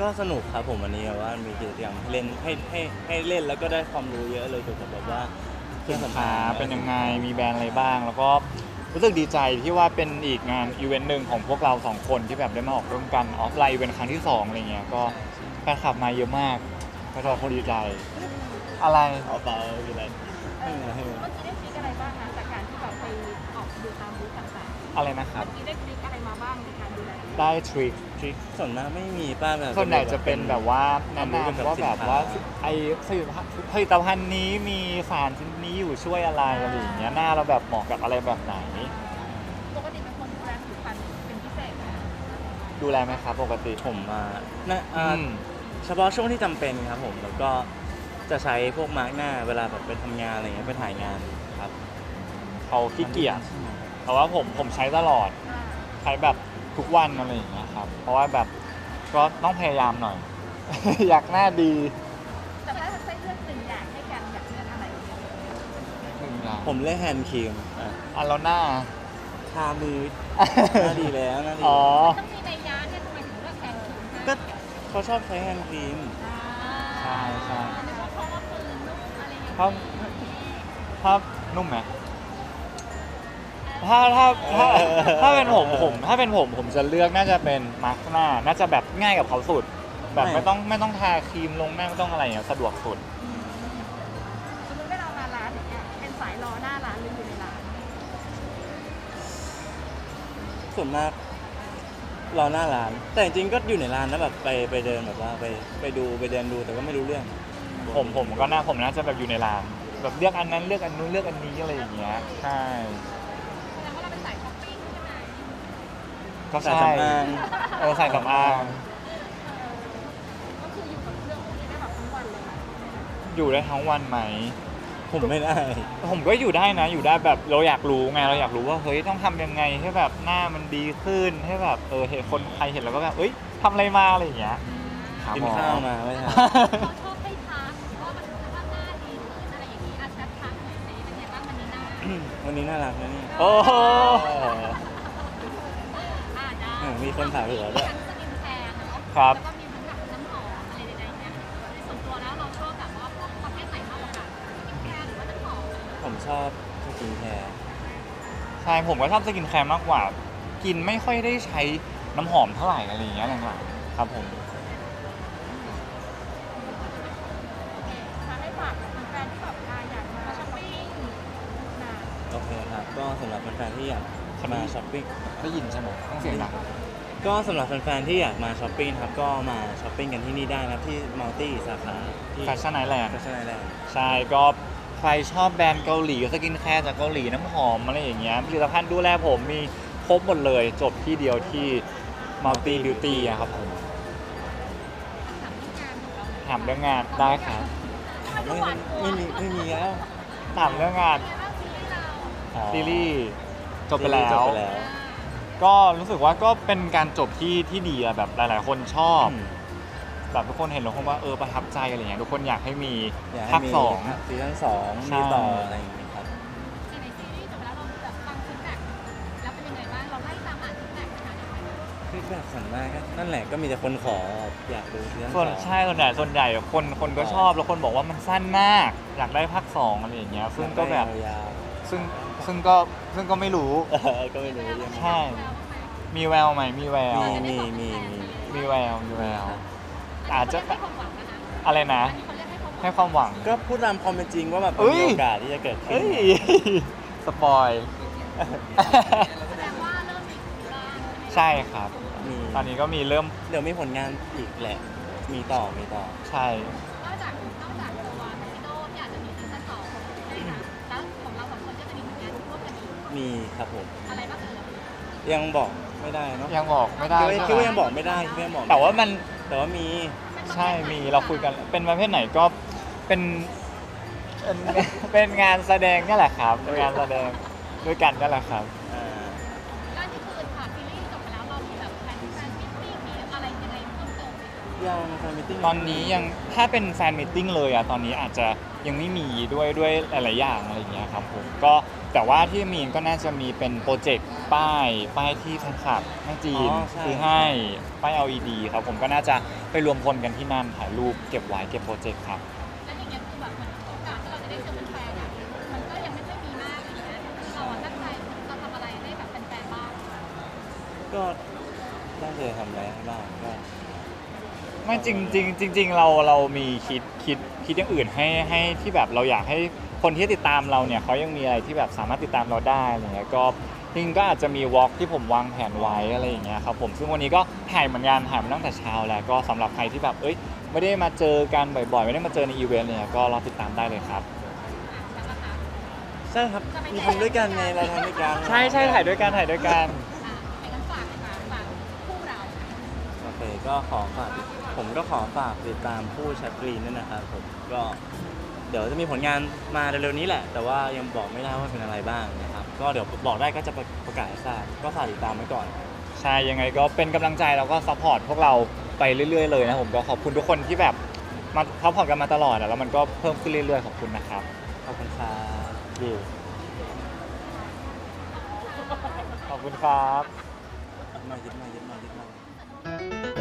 ก็สนุกครับผมวันนี้แบบว่ามีกิจกรรมให้เล่นให้ให้ให้เล่นแล้วก็ได้ความรู้เยอะเลยเกี่ยวกับแบบว่าเครื่องสินสำค้าอางเป็นยังไงมีแบรนด์อะไรบ้าง แล้วก็รู้สึกดีใจที่ว่าเป็นอีกงานอีเวนต์หนึ่งของพวกเราสองคนที่แบบได้มาออกร่วมกันออฟไลน์อีเวนต์ครั้งที่สองอะไรเงี้ยก็แฟนคลับมาเยอะมากก็เราคนดีใจ อะไรเอาเปล่ามีอะไรเออเมื่อกี้ได้ทริคอะไรบ้างคะจากการที่แบบไปออกดูตามบูธต่างอะไรนะคๆรับเมื่อกี้ได้ทริคอะไรมาบ้างในการดูแลตัวเอง ได้ทริคทริคส่วนมากไม่มีป้าแบบ ส่วนใหญ่จะเป็นแบบว่าแนะนำว่าแบบว่าไอ้ผลิตภัณฑ์ผลิตภัณฑ์นี้มีสารชนิดนี้อยู่ช่วยอะไรอะไรอย่างเงี้ยหน้าเราแบบเหมาะกับอะไรแบบไหน ปกติเป็นคนดูแลผิวพรรณเป็นพิเศษไหมดูแลไหมครับปกติผมมานะอ่าอืม เฉพาะช่วงที่จำเป็นครับผมแล้วก็จะใช้พวกมาร์กหน้าเวลาแบบไปทำงานอะไรเงี้ยไปถ่ายงานครับเขาขี้เกียจแต่ว่าผมผมใช้ตลอด อ่าใช้แบบ ทุกวันอะไรอย่างเงี้ยครับ เพราะว่าแบบก็ต้องพยายามหน่อย อยากหน้าดีแต่ถ้าใช้เลือกหนึ่งอย่างให้กันอยากเลือกอะไรหนึ่งอย่างผมเลือกแฮนด์ครีมอะอันแล้วหน้า ทามือหน้าดีแล้วหน้าดีอ๋อ ต้องมีในยาเนี่ยทำไมถึงเลือกแทนคิวให้ก็เขาชอบใช้แฮนด์ครีม ใช่ใช่ นึกว่าเพราะว่าปืนลูกอะไรอย่างเงี้ยถ้าถ้านุ่มไหม ถ้าถ้าถ้าถ้าเป็นผมผม ถ้าเป็นผมผมจะเลือกน่าจะเป็นมาร์กหน้า น่าจะแบบง่ายกับเขาสุด แบบไม่ไม่ต้องไม่ต้องทาครีมลงหน้าไม่ต้องอะไรอย่างเงี้ยสะดวกสุด สมมติว่าเรามาร้านอย่างเงี้ยเป็นสายรอหน้าร้านหรืออยู่ในร้านส่วนมากรอหน้าร้าน แต่จริงๆก็อยู่ในร้านนะแบบไปไปเดินแบบว่าไปไปดูไปเดินดูแต่ก็ไม่รู้เรื่อง ผมผมก็น่าผมน่าจะแบบอยู่ในร้านแบบเลือกอันนั้นเลือกอันนู้นเลือกอันนี้อะไรอย่างเงี้ยใช่ ก็สายใช่สำอางเออใส่สำอางก็คืออยู่กับเครื่องพวกนี้ได้แบบทั้งวันเลยไหมอยู่ได้ทั้งวันไหม ผมไม่ได้ ผมก็อยู่ได้นะ อยู่ได้แบบเราอยากรู้ไงเราอยากรู้ว่าเฮ้ยต้องทำยังไงให้แบบหน้ามันดีขึ้นให้แบบเออเห็นคนใครเห็นแล้วก็แบบเอ้ยทำอะไรมาอะไรอย่างเงี้ยครับกินข้าวมาไม่ทัน เขาชอบให้ทักว่ามันว่าหน้าดีขึ้นอะไรอย่างนี้อาจจะทักหน่อยสิเป็นไงบ้างวันนี้หน้า วันนี้น่ารักนะเนี่ย โอ้โหเอออ่าได้เออมีคนถามเผื่อด้วย ทั้งสกินแคร์เนาะครับ แล้วก็มีทั้งแบบน้ำหอมอะไรใดๆเนี่ยในส่วนตัวแล้วเราชอบแบบว่าพวกประเภทไหนมากกว่ากันสกินแคร์หรือว่าน้ำหอมผมชอบสกินแคร์ใช่ผมก็ชอบสกินแคร์มากกว่า กินไม่ค่อยได้ใช้น้ำหอมเท่าไหร่อะไรอย่างเงี้ยหลังๆครับผม มาให้ฝากแฟนๆที่แบบอ่าอยากมาช้อปปิ้งนะโอเคครับ ก็สำหรับแฟนๆที่อยากมาช้อปปิ้งได้ยินใช่ไหมต้องเสียงดัง ก็สำหรับแฟนๆที่อยากมาช้อปปิ้งครับก็มาช้อปปิ้งกันที่นี่ได้นะครับที่มัลตี้สาขาที่แฟชั่นไอแลนด์แฟชั่นไอแลนด์ใช่ก็ใครชอบแบรนด์เกาหลีสกินแคร์จากเกาหลีน้ำหอมอะไรอย่างเงี้ยผลิตภัณฑ์ดูแลผมมีครบหมดเลยจบที่เดียวที่ Multi Beauty อะครับผมถามเรื่องงานของเราหน่อยถามเรื่องงานได้ครับทำไมไม่ต้องหวานกลัวไม่มีไม่มีแล้วถามเรื่องงานเป็นไงบ้างซีรีส์เราซีรีส์จบไปแล้วจบไปแล้ว ก็รู้สึกว่าก็เป็นการจบที่ที่ดีอะแบบหลาย ๆ คนชอบอืมแบบทุกคนเห็นแล้วคงว่าเออประทับใจอะไรเงี้ยทุกคนอยากให้มีอยากให้ภาคมีสอง ซีซั่นสองใช่ มีต่ออะไรอย่างเงี้ยครับ ในในซีรีส์จบไปแล้วเราแบบฟังฟีดแบ็กแล้วเป็นยังไงบ้างเราไล่ตามอ่านฟีดแบ็กนะคะเดี๋ยวไปฟีดแบ็กส่วนมากก็นั่นแหละก็มีแต่คนขออยากดูซีซั่นสส่อวนงใช่ส่วนใหญ่ส่วนใหญ่คนคนก็ชอบแล้วคนบอกว่ามันสั้นมาก อยากได้ภาคสองอะไรอย่างเงี้ยซึ่งก็แบบ ยาวซึ่ง ซึ่งก็ซึ่งก็ไม่รู้ๆเออก็ไม่รู้ยังไงใช่ มีแววไหมมีแวว มีมีมีมีมีแววมีแวว อาจจะให้ความหวังนะคะอะไรนะ อันนี้เขาเรียกให้ความหวังให้ความหวัง ก็พูดตามความเป็นจริงว่าแบบเอ้มันยมีโอกาสที่จะเกิดขึ้เฮ้นยสปอย แสดงว่าเริ่มมีบ้างใช่ครับ มีตอนนี้ก็มีเริ่ม เดี๋ยวมีผลงานอีกแหละ มีต่อมีต่อ ใช่ ครับผมอะไรบ้างเอ่ยยังบอกไม่ได้เนาะยังบอกไม่ได้คิดว่าใช่คิดไหมว่ายังบอกไม่ได้คิดว่ายังบอกไม่ได้แต่ว่ามันแต่ว่ามีใช่มีเราคุยกันเป็นประเภทไหนก็เป็นเป็นเป็นงานแสดงนี่แหละครับเป็นงานแสดงด้วยกันนี่แหละครับ อ่า ยังไงเพิ่มเติมไหมคะยังแฟนมิทติ้งตอนนี้ยังถ้าเป็นแฟนมิทติ้งเลยอะตอนนี้อาจจะยังไม่มีด้วยด้วยหลายๆอย่างอะไรอย่างเงี้ยครับผมก็แต่ว่าที่มีก็น่าจะมีเป็นโปรเจกต์ป้ายป้ายที่แฟนคลับแม่จีนซื้อให้ป้าย LED ครับผมก็น่าจะไปรวมพลกันที่นั่นถ่ายรูปเก็บไว้เก็บโปรเจกต์ครับ แล้วอย่างเงี้ยคือแบบเหมือนโอกาสที่เราจะได้เจอแฟนๆอะมันก็ยังไม่ค่อยมีมากอย่างเงี้ยคือเราอะตั้งใจจะทำอะไรให้แบบแฟนๆบ้างก็ตั้งใจทำอะไรให้บ้างก็ ไม่จริงจริงจริงๆเราเรามีคิดคิดคิดอย่างอื่นให้ให้ที่แบบเราอยากให้คนที่ติดตามเราเนี่ยเขายังมีอะไรที่แบบสามารถติดตามเราได้อะไรเงี้ยก็จริงๆก็อาจจะมีวอล์กที่ผมวางแผนไว้อะไรอย่างเงี้ยครับผมซึ่งวันนี้ก็ถ่ายเหมือนกันถ่ายมาตั้งแต่เช้าแล้วก็สำหรับใครที่แบบเอ้ยไม่ได้มาเจอกันบ่อยๆ ไม่ได้มาเจอในอีเวนต์เนี่ยก็รอติดตามได้เลยครับอะแล้วนะคะใช่ครับมีทำด้วยกันไงเราทำด้วยกัน ใช่ใช่ถ่ายด้วยกันถ่ายด้วยกัน ก็ขอฝากผมก็ขอฝากติดตามผู้ชัดกรีนด้วยนะครับผมก็เดี๋ยวจะมีผลงานมาเร็วๆนี้แหละ แต่ว่ายังบอกไม่ได้ว่าเป็นอะไรบ้างนะครับ ก็เดี๋ยวบอกได้ก็จะประกาศให้ทราบก็ฝากติดตามไว้ก่อน ใช่ยังไงก็เป็นกำลังใจแล้วก็ซัพพอร์ตพวกเราไปเรื่อย ๆ เลยนะผมก็ขอบคุณทุกคนที่แบบมาซัพพอร์ตกันมาตลอดอะแล้วมันก็เพิ่มขึ้นเรื่อยๆขอบคุณนะครับขอบคุณครับดีขอบคุณครับมายึดมายึดมายึดม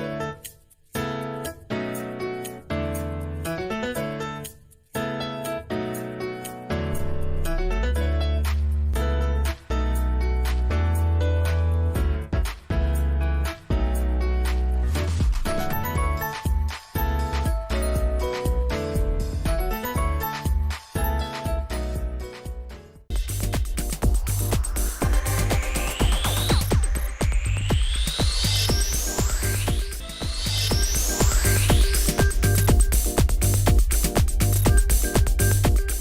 า